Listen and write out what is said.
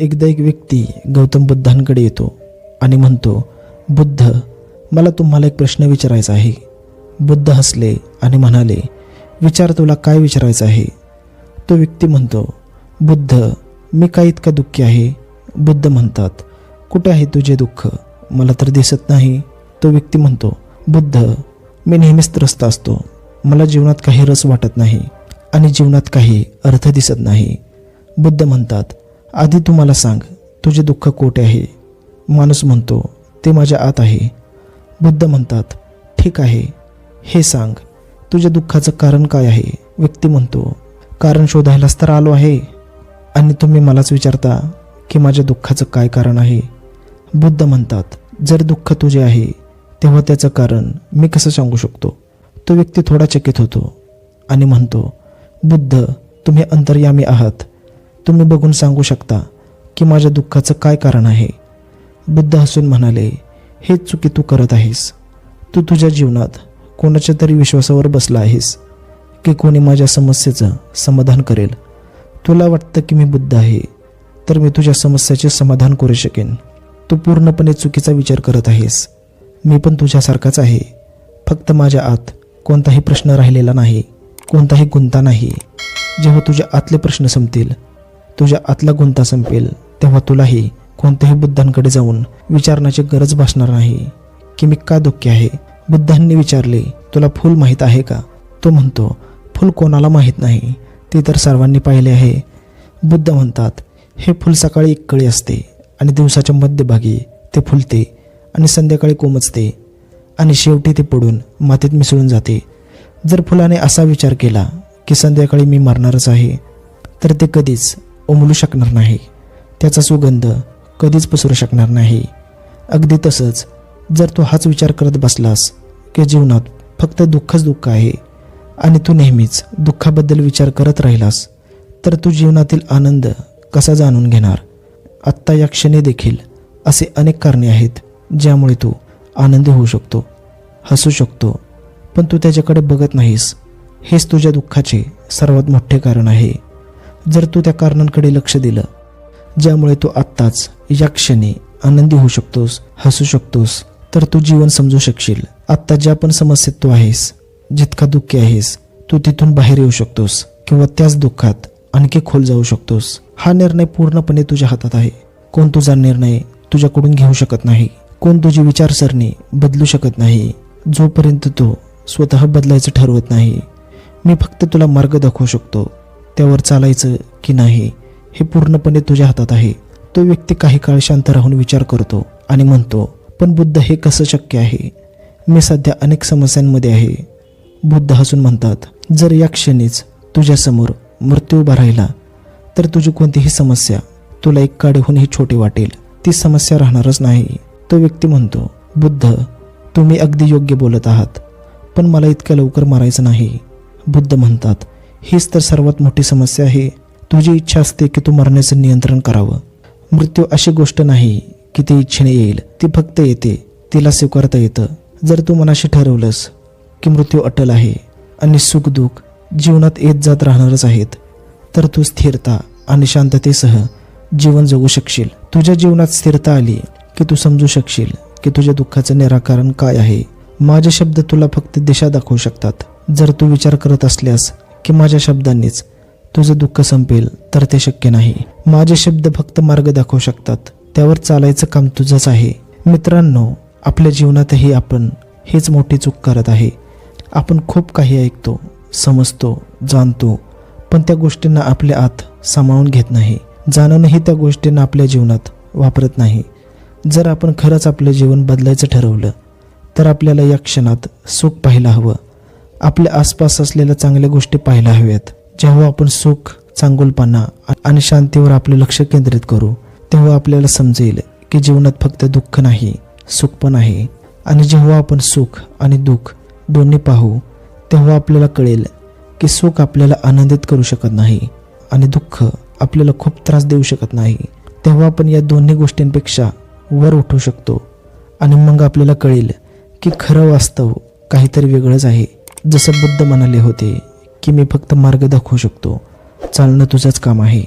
एकदा एक व्यक्ती गौतम बुद्धांकडे येतो आणि म्हणतो बुद्ध मला तुम्हाला एक प्रश्न विचारायचा आहे. बुद्ध हसले आणि म्हणाले विचार तुला काय विचारायचं आहे? तो व्यक्ती म्हणतो बुद्ध मी काय इतका दुःखी आहे? बुद्ध म्हणतात कुठे आहे तुझे दुःख? मला तर दिसत नाही. तो व्यक्ती म्हणतो बुद्ध मी नेहमीच त्रस्त असतो. मला जीवनात काही रस वाटत नाही आणि जीवनात काही अर्थ दिसत नाही. बुद्ध म्हणतात आधी तू मला सांग तुझे दुःख कोठे आहे? माणूस म्हणतो ते माझ्या आत आहे. बुद्ध म्हणतात ठीक आहे हे सांग तुझ्या दुःखाचं कारण काय आहे? व्यक्ती म्हणतो कारण शोधायलाच तर आलो आहे. आणि तुम्ही मलाच विचारता की माझ्या दुःखाचं काय कारण आहे? बुद्ध म्हणतात जर दुःख तुझे आहे तेव्हा त्याचं कारण मी कसं सांगू शकतो? तो व्यक्ती थोडा चकित होतो आणि म्हणतो बुद्ध तुम्ही अंतर्यामी आहात. तुम्ही बघून सांगू शकता की माझ्या दुःखाचं काय कारण आहे. बुद्ध हसून म्हणाले हे चुकी तू करत आहेस. तू तुझ्या जीवनात कोणाच्या तरी विश्वासावर बसला आहेस की कोणी माझ्या समस्येचं समाधान करेल. तुला वाटतं की मी बुद्ध आहे तर मी तुझ्या समस्याचे समाधान करू शकेन. तू पूर्णपणे चुकीचा विचार करत आहेस. मी पण तुझ्यासारखाच आहे. फक्त माझ्या आत कोणताही प्रश्न राहिलेला नाही कोणताही गुंता नाही. जेव्हा तुझ्या आतले प्रश्न संपतील तुझ्या आतला गुंता संपेल तेव्हा तुलाही कोणत्याही बुद्धांकडे जाऊन विचारण्याची गरज भासणार नाही. की मी का दुःखी आहे? बुद्धांनी विचारले तुला फूल माहीत आहे का? तो म्हणतो फूल कोणाला माहीत नाही ते तर सर्वांनी पाहिले आहे. बुद्ध म्हणतात हे फूल सकाळी एक कळी असते आणि दिवसाच्या मध्यभागी ते फुलते आणि संध्याकाळी कोमचते आणि शेवटी ते पडून मातीत मिसळून जाते. जर फुलाने असा विचार केला की संध्याकाळी मी मरणारच आहे तर ते कधीच उमलू शकणार नाही. त्याचा सुगंध कधीच पसरू शकणार नाही. अगदी तसंच जर तू हाच विचार करत बसलास की जीवनात फक्त दुःखच दुःख आहे आणि तू नेहमीच दुःखाबद्दल विचार करत राहिलास तर तू जीवनातील आनंद कसा जाणून घेणार? आत्ता या क्षणी देखील असे अनेक कारणे आहेत ज्यामुळे तू आनंदी होऊ शकतो हसू शकतो पण तू त्याच्याकडे बघत नाहीस. हेच तुझ्या दुःखाचे सर्वात मोठे कारण आहे. जर तू त्या कारणांकडे लक्ष दिलं ज्यामुळे तू आत्ताच या क्षणी आनंदी होऊ शकतोस हसू शकतोस तर तू जीवन समजू शकशील. आत्ता ज्या पण समस्येत तू आहेस जितका दुःखी आहेस तू तिथून बाहेर येऊ शकतोस किंवा त्याच दुःखात आणखी खोल जाऊ शकतोस. हा निर्णय पूर्णपणे तुझ्या हातात आहे. कोण तुझा निर्णय तुझ्याकडून घेऊ शकत नाही कोण तुझी विचारसरणी बदलू शकत नाही जोपर्यंत तू स्वतः बदलायचं ठरवत नाही मी फक्त तुला मार्ग दाखवू शकतो. त्यावर चालायचं की नाही हे पूर्णपणे तुझ्या हातात आहे. तो व्यक्ती काही काळ शांत राहून विचार करतो आणि म्हणतो पण बुद्ध हे कसं शक्य आहे? मी सध्या अनेक समस्यांमध्ये आहे. बुद्ध हसून म्हणतात जर या क्षणीच तुझ्यासमोर मृत्यू उभा राहिला तर तुझी कोणतीही समस्या तुला एक काडीहूनही छोटी वाटेल. ती समस्या राहणारच नाही. तो व्यक्ती म्हणतो बुद्ध तुम्ही अगदी योग्य बोलत आहात पण मला इतक्या लवकर मारायचं नाही. बुद्ध म्हणतात हीच तर सर्वात मोठी समस्या आहे. तुझी इच्छा असते की तू मरण्याचं नियंत्रण करावं. मृत्यू अशी गोष्ट नाही की ती इच्छेने येईल. ती फक्त येते. तिला स्वीकारता येतं. जर तू मनाशी ठरवलंस की मृत्यू अटल आहे आणि सुखदुःख जीवनात येत जात राहणारच आहेत तर तू स्थिरता आणि शांततेसह जीवन जगू शकशील. तुझ्या जीवनात स्थिरता आली की तू समजू शकशील की तुझ्या दुःखाचं निराकरण काय आहे. माझे शब्द तुला फक्त दिशा दाखवू शकतात. जर तू विचार करत असल्यास की माझ्या शब्दांनीच तुझं दुःख संपेल तर ते शक्य नाही. माझे शब्द फक्त मार्ग दाखवू शकतात. त्यावर चालायचं काम तुझंच आहे. मित्रांनो आपल्या जीवनातही आपण हेच मोठी चूक करत आहे. आपण खूप काही ऐकतो समजतो जाणतो पण त्या गोष्टींना आपल्या आत सामावून घेत नाही. जाणूनही त्या गोष्टींना आपल्या जीवनात वापरत नाही. जर आपण खरंच आपलं जीवन बदलायचं ठरवलं तर आपल्याला या क्षणात सुख पाहायला हवं. आपल्या आसपास असलेल्या चांगल्या गोष्टी पाहायला हव्यात. जेव्हा आपण सुख चांगुलपणा आणि शांतीवर आपलं लक्ष केंद्रित करू तेव्हा आपल्याला समजेल की जीवनात फक्त दुःख नाही सुख पण आहे. आणि जेव्हा आपण सुख आणि दुःख दोन्ही पाहू तेव्हा आपल्याला कळेल की सुख आपल्याला आनंदित करू शकत नाही आणि दुःख आपल्याला खूप त्रास देऊ शकत नाही. तेव्हा आपण या दोन्ही गोष्टींपेक्षा वर उठू शकतो आणि मग आपल्याला कळेल की खरं वास्तव काहीतरी वेगळंच आहे. जसं बुद्ध म्हणाले होते की मी फक्त मार्ग दाखवू शकतो. चालणं तुझंच काम आहे.